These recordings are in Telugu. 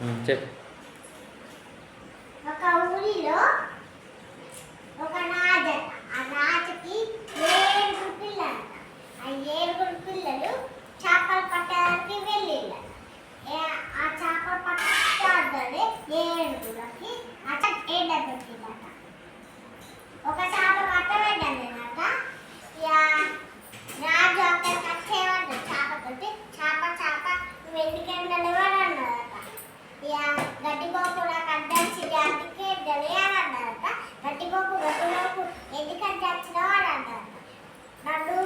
ఒక ఊరిలో ఒక రాజ ఆ రాజకి పిల్లలు ఆ ఏడుగురు పిల్లలు చేపలు పట్టడానికి వెళ్ళిళ్ళు ఆ చేపలు పట్టాడే ఏడుగురికి అట్లా ఒకసారి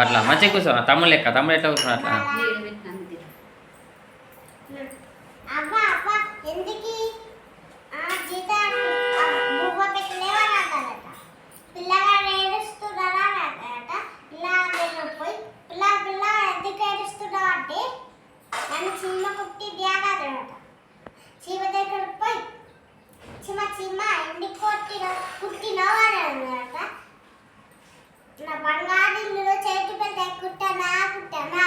అట్లా మంచి కూర్చో. తమ్ముడు లెక్క. తమ్ముడు ఎట్లా కూర్చో అట్లా? చిమ్మ ఎందుకు? కొట్టిన కుట్టినవాడు అన్నమాట నా బంగారు കുട്ടനാ കുട്ടനാ